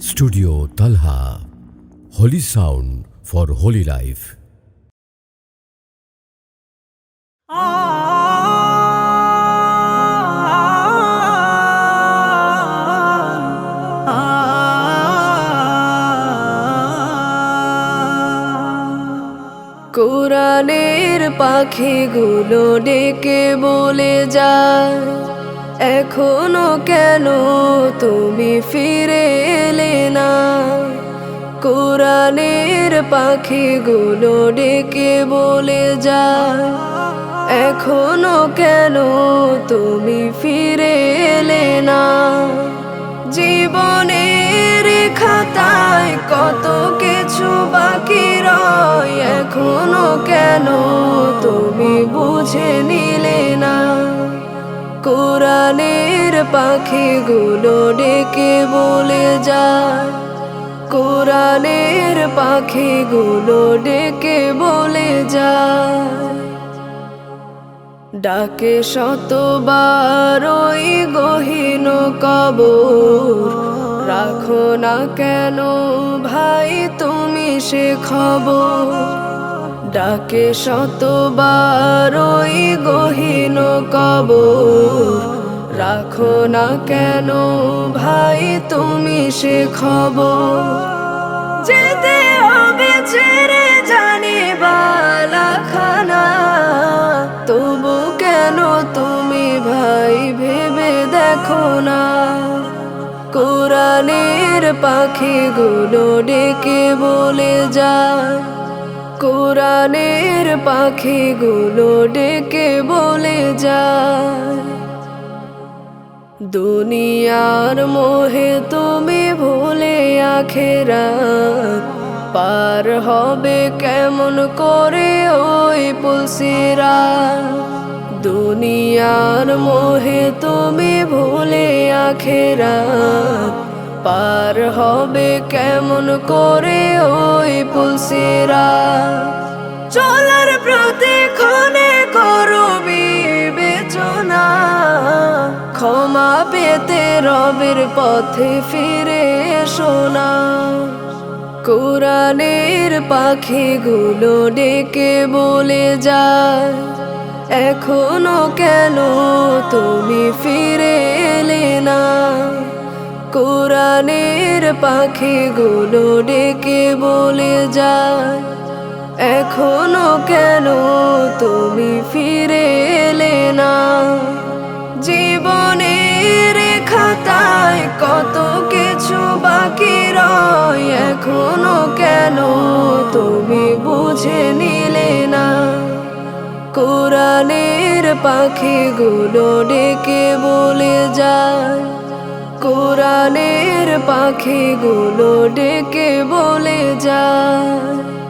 Studio Talha holy sound for holy life কোরআনের পাখিগুলো ডেকে বলে যায়। এখনও কেন তুমি ফিরে এলে না? কোরআনের পাখিগুলো ডেকে বলে যায় এখনও কেন তুমি ফিরে এলে না? জীবনের খাতায় কত কিছু বাকি রয়। এখনও কেন তুমি বুঝে নিলে কোরআনের পাখিগুলো ডেকে বলে যায় কোরআনের পাখিগুলো ডেকে বলে যায় ডাকে শতবার ওই গহীন কবর। রাখো না কেন ভাই, তুমি সে খবর। ডাকে শতবার ওই গহীন কবর। রাখো না কেন ভাই তুমি সে খবর। যেতে হবে ছেড়ে জানি বালাখানা। তবু কেন তুমি ভাই ভেবে দেখো না। কোরআনের পাখিগুলো ডেকে বলে যায় কোরআনের পাখিগুলো ডেকে বলে যায়, দুনিয়ার মোহে তুমি ভুলে আখেরাত, পার হবে কেমন করে ওই পুলসিরা দুনিয়ার মোহে তুমি ভুলে আখেরাত পার হবে কেমন করে ওই পুলসিরা? চলার প্রতিক্ষণে করো বিবেচনা ক্ষমা পেতে রবের পথে ফিরে শোনা। কোরআনের পাখিগুলো ডেকে বলে যায় এখনও কেন তুমি ফিরে কোরআনের পাখিগুলো ডেকে বলে যায়, এখনও কেন তুমি ফিরে এলে না? জীবনের খাতায় কত কিছু বাকি রয়, এখনও কেন তুমি বুঝে নিলে না? কোরআনের পাখিগুলো ডেকে বলে যায় পাখিগুলো ডেকে বলে যায়